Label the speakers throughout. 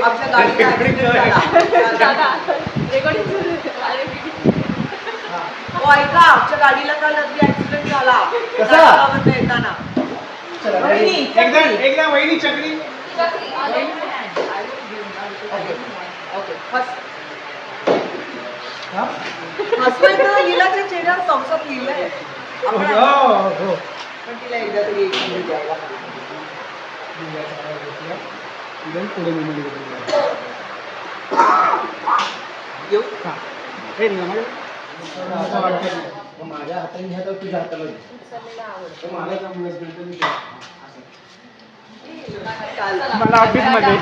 Speaker 1: आमच्या गाडीला. हो ऐका आमच्या गाडीला काल रात्री ऍक्सिडेंट झाला.
Speaker 2: कसा?
Speaker 1: येताना. वहिनी, ओके ओके. फर्स्ट.
Speaker 2: हा?
Speaker 1: हसवायचं लिलाच्या चेहऱ्यावर थम्सअप लिहिलंय. आपण
Speaker 2: हो हो.
Speaker 1: पण तिला एकदा तरी एक मिनिट द्यायला.
Speaker 2: इथून पुढे.
Speaker 1: येऊ
Speaker 2: हा. हे निघा, माझ्या- असं वाटतं. माझ्या हाताने घ्या तर तुझ्या हाताला घे. तर मला ऑफिसमध्ये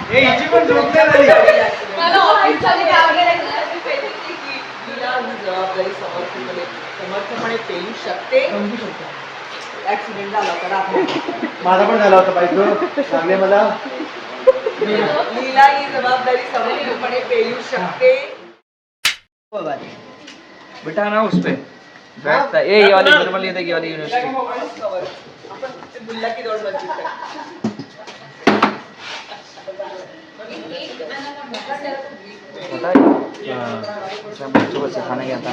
Speaker 1: जबाबदारी समर्थपणे समर्थपणे पेलू शकते
Speaker 2: समजू शकतो.
Speaker 1: ऍक्सिडेंट झाला तर आपण
Speaker 2: माझा पण झाला होता बायको सांगले मला
Speaker 1: लीला ही जबाबदारी समर्थपणे पेलू शकते.
Speaker 3: बेटा ना उस पे। बैठता ए ये वाली नॉर्मल ये देखिए वाली यूनिवर्सिटी
Speaker 1: ते बुल्ला की दौड बघितली
Speaker 3: पता है? सब बच्चों को सिखाने गया था।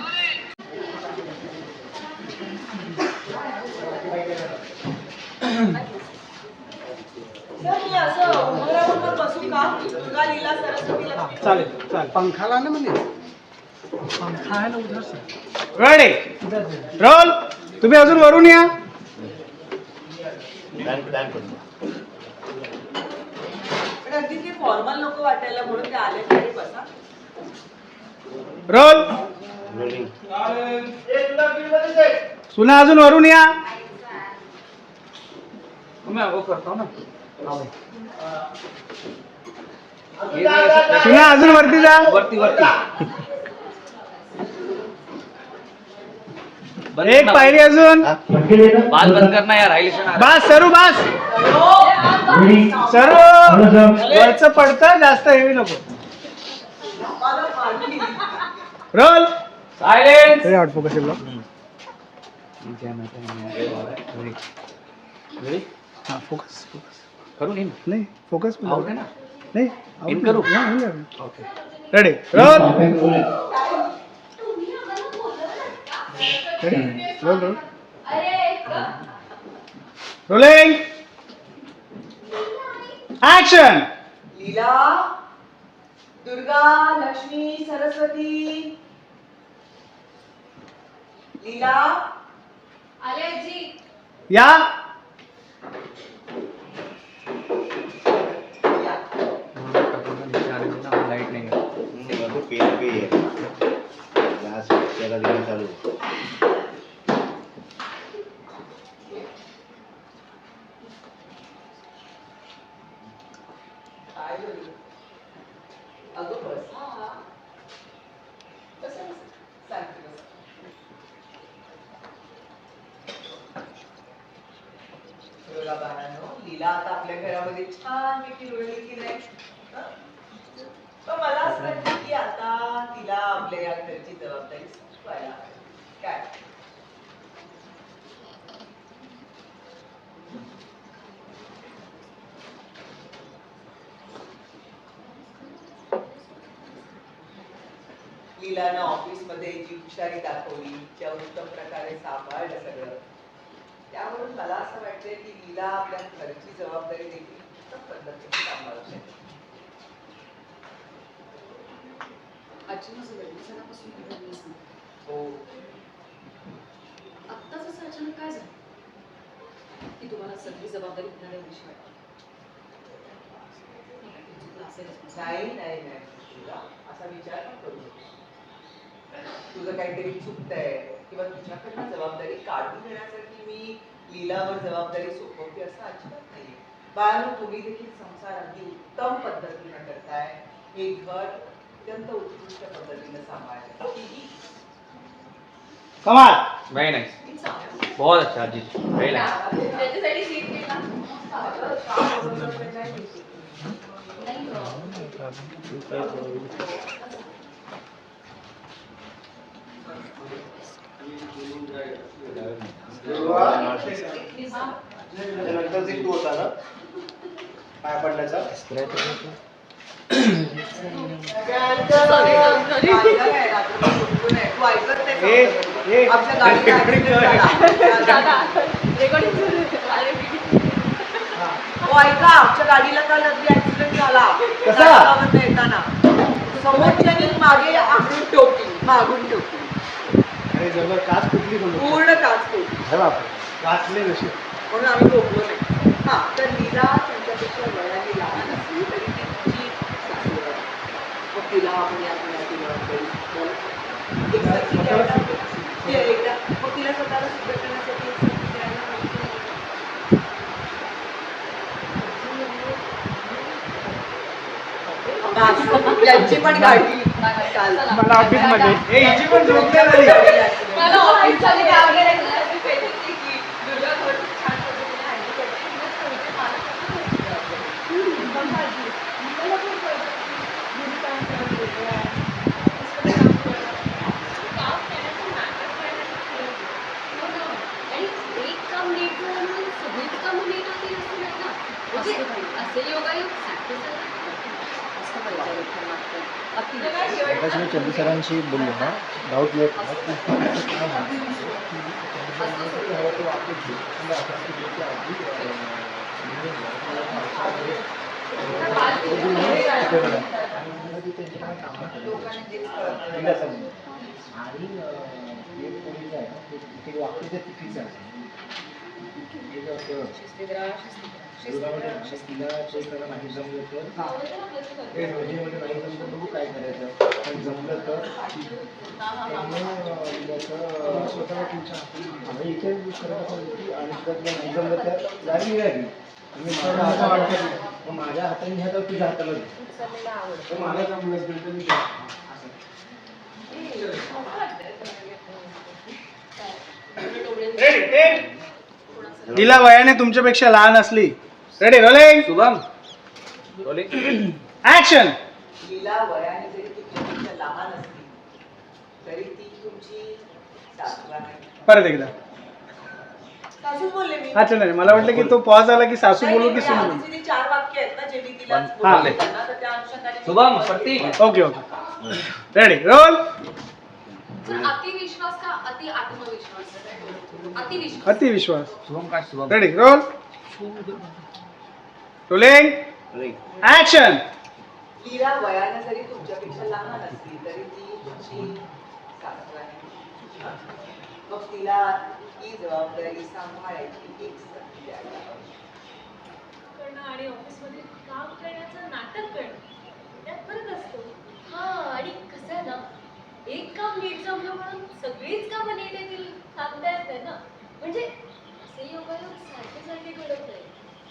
Speaker 1: मी असं उमरावर बसू का दुर्गा लीला सरस्वतीला
Speaker 2: चालेल. चालेल पंखाला ना म्हणजे पंखा आहे ना उधर रेडी. रोल. तुम्ही अजून वरून या.
Speaker 1: पण अगदी ते फॉर्मल नको वाटायला म्हणून ते आले तरी बसा
Speaker 2: रोल सुना अजून वरून या.
Speaker 3: मैं वो करता हूँ ना
Speaker 2: सुना अजून वरती जा.
Speaker 3: वरती वरती.
Speaker 2: एक. पायरी अजून.
Speaker 3: बात बंद करना यार हाईलेशन आ रहा
Speaker 2: बस सरू बस. सर्व वरचं पडतं जास्त हेवी नको. रोल.
Speaker 3: साइलेंस
Speaker 2: हे आउट फोकस हा फोकस फोकस
Speaker 3: करू नहीं
Speaker 2: नाही फोकस
Speaker 3: आउट है ना?
Speaker 2: नाही
Speaker 3: इन करू?
Speaker 2: Okay ready roll ready roll roll rolling action
Speaker 1: Leela Durga Lakshmi Saraswati. Leela.
Speaker 2: या
Speaker 1: या. काय बोलू? अगं बस हा. बस, बस. आता आपल्या घरामध्ये छान पैकी रुळली की नाही पण मला असं वाटतं की आता तिला आपल्या या घरची जबाबदारी काय लीलानं ऑफिसमध्ये जी हुशारी दाखवली ज्या उत्तम प्रकारे सांभाळलं सगळं. त्यावरून मला असं वाटतंय की लीला आपल्या घरची जबाबदारी देखील उत्तम पद्धतीने सांभाळू शकते हो.
Speaker 4: आत्ताच असं अचानक काय झालं? की तुम्हाला सगळी जबाबदारी घेणाऱ्या विषय वाटते.
Speaker 1: नाही नाही नाही तुला असा विचार पण करू. नको. तुझं काहीतरी चुकतंय किंवा तुझ्याकडनं जबाबदारी काढून घेण्यासाठी मी लीलावर जबाबदारी सोपवते असं अजिबात नाही बाळांनो तुम्ही देखील संसार अगदी उत्तम पद्धतीने करताय. हे घर अत्यंत उत्कृष्ट पद्धतीने किती
Speaker 2: कमाल.
Speaker 3: व्हेरी नाईस बहुत अच्छा
Speaker 2: जे तू होता ना पाय पडण्याचा ए, ए,
Speaker 1: आमच्या गाडीला हो ऐका आमच्या गाडीला काल अगदी ऍक्सिडेंट झाला? नाटकामधनं येताना. समोरच्यानी मागे आकडून टोकली मागून टोकली
Speaker 2: अरे जवळ काच कुठली
Speaker 1: पूर्ण काच टोकली
Speaker 2: अरे बापरे. वाचले नशी
Speaker 1: म्हणून आम्ही झोपलो नाही. हा तर लीला त्यांच्यापेक्षा वयाने लहान असली तरी ती तिची सासू आहे. मग तिला आपण या पुण्यात. एक सखी ती एकदा मग तिला स्वतःला सिद्ध करण्यासाठी एक सखी द्यायला पाहिजे. बस, यांची पण गाडी.
Speaker 2: मला ऑफिसमध्ये
Speaker 4: मला. हो होतील असं म्हणजे असे योगायोग सारखे असं पाहिजे विठ्ठल
Speaker 2: मी चंदू सरांशी बोललो ना डाऊट येत आणि ते ते वाक्य ते चुकीचं आहे चेक नाही जमलं तर ते रोजीमध्ये नाही जमलं तर बघू काय करायचं पण जमलं तर त्यामुळे, स्वतःला तुमच्या आम्ही इथे करत आणि नाही जमलं तर गाडी राहिली तुम्ही माझ्या हाताने मग माझ्या हाताने घ्या तर तुझ्या हाताला घे. तर मला जमलं असेल तर मी असं
Speaker 5: तिला वयाने तुमच्यापेक्षा लहान असली. Ready rolling
Speaker 3: Shubham.
Speaker 5: Action
Speaker 1: Leela वयाने जरी तुमच्यापेक्षा लहान असली तरी ती तुमची सासू आहे.
Speaker 5: परत एकदा.
Speaker 1: सासूच बोलले मी.
Speaker 5: अच्छा नाही मला वाटलं की तो पॉज आला की सासू
Speaker 1: नाही,
Speaker 5: बोलू की
Speaker 1: नाही,
Speaker 5: सुनू
Speaker 1: आधीचे जे चार वाक्य आहेत ना जे मी तिला
Speaker 3: पण-
Speaker 5: हा.
Speaker 1: बोलले त्यांना, तर त्या अनुषंगाने मी
Speaker 3: Shubham. Prateek.
Speaker 5: Okay okay ready roll
Speaker 4: अतिविश्वास का अति आत्मविश्वास? अतिविश्वास.
Speaker 3: Shubham
Speaker 5: ready roll rolling action
Speaker 1: Leela वयाने जरी तुमच्यापेक्षा लहान असली तरी ती तुमची सासू आहे. मग तिला ही जबाबदारी सांभाळायची एक संधी द्यायला हवी.
Speaker 6: करणं आणि ऑफिसमध्ये काम करण्याचं नाटक करणं त्यात फरक असतो. हा आणि कसं आहे ना एक काम नीट जमलं म्हणून सगळीच कामं नीट येतील सांगता येत नाही ना म्हणजे असे योगायोग सारखे सारखे घडत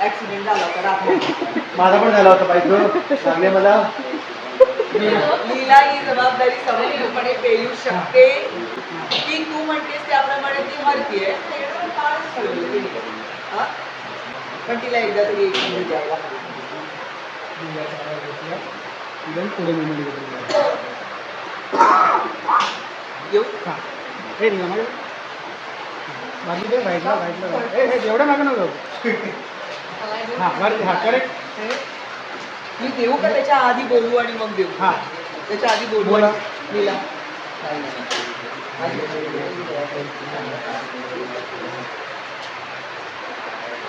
Speaker 1: ऍक्सिडेंट झाला तर आपण
Speaker 2: माझा पण झाला होता बाईक सांगले मला
Speaker 1: लीला ही जबाबदारी समर्थपणे पेलू शकते की तू म्हणतेस त्याप्रमाणे ती हरतीये ते एवढं काळच ठरवलं तिने. हा? पण तिला एकदा तरी एक संधी द्यायला हवी.
Speaker 5: पुढे
Speaker 1: येऊ
Speaker 5: राईटला राईटला एवढं नको. हा बरं हा करेक्ट
Speaker 1: मी देऊ का? त्याच्या आधी बोलू आणि मग देऊ.
Speaker 5: हा.
Speaker 1: त्याच्या आधी बोलू
Speaker 5: बोला.
Speaker 1: आणि लीला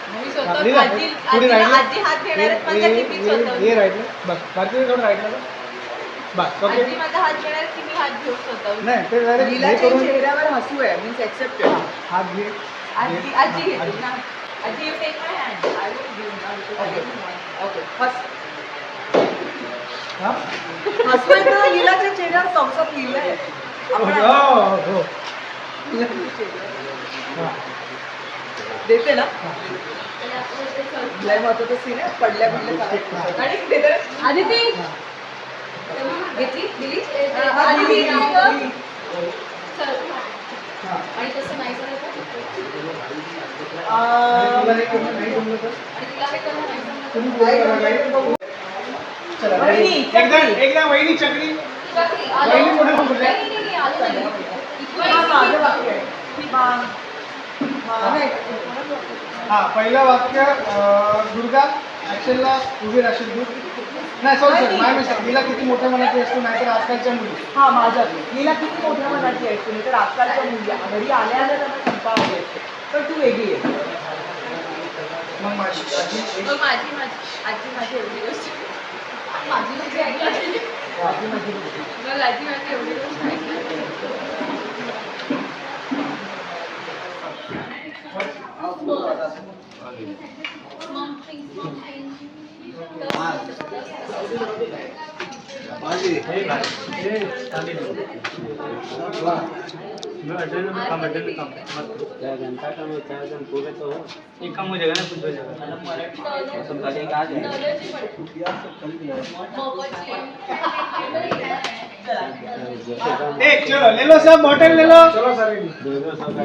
Speaker 4: मी स्वतः
Speaker 5: लीला,
Speaker 4: आजी
Speaker 5: पुढे
Speaker 4: आजी
Speaker 5: राहिलं.
Speaker 4: आजी हात घेणार आहेत माझ्या की मी स्वतः
Speaker 5: हे राईट बस. भारती थोडं राईटला बस ओके
Speaker 4: आजी माझा हात घेणार आहेत की मी हात घेऊ स्वतः?
Speaker 5: नाही ते direct हे
Speaker 1: लीलाच्या
Speaker 5: करून
Speaker 1: चेहऱ्यावर हसू आहे. मीन्स एक्सेप्टेड
Speaker 5: हात घे.
Speaker 4: आजी आजी घेते ना? आजी you take my hand I will give
Speaker 1: okay okay हस
Speaker 5: हा?
Speaker 1: हसवाय तर लीलाच्या चेहऱ्यावर थम्सअप लिहिलंय.
Speaker 5: हो हो
Speaker 1: लीलाच्या चेहऱ्यावर.
Speaker 5: हा.
Speaker 1: देते ना. लय महत्वाचं सीन आहे. पडल्या पडल्या. आणि देते
Speaker 5: हा.
Speaker 4: घेतली? दिली
Speaker 6: आणि तसं नाही झालं
Speaker 5: हे
Speaker 6: हे
Speaker 5: एकदा एकदा वहिनी चक्री. वहिनी
Speaker 1: हा.
Speaker 5: हा पहिलं वाक्य दुर्गा ऍक्शनला उभी राहशील तू. नाही सॉरी सॉरी माय मिस्टेक तिला किती मोठ्या मनाची असतो नाहीतर आजकालच्या मुली
Speaker 1: हा माझं लीला किती मोठ्या मनाची आहे तुम्ही तर आजकालच्या मुली घरी आल्या आल्या त्यांना संपाव असते पण तू वेगळी आहे
Speaker 5: मग माझी आजी
Speaker 4: मग माझी माझी आजी माझी एवढी गोष्ट
Speaker 6: माझी माझी ऐकलं
Speaker 1: आजी माझी
Speaker 4: मग आजी माझी एवढी गोष्ट ऐकली
Speaker 6: Mom thinks something.
Speaker 5: एक काम हो जाएगा ना कुछ हो जाएगा
Speaker 6: Knowledge पण. मोबाईल
Speaker 5: एक चलो ले लो सब बॉटल ले लो चलो सर एक
Speaker 2: हम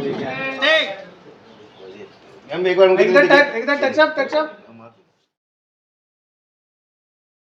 Speaker 2: एक उनके
Speaker 5: एकदा टच एकदा टचअप टचअप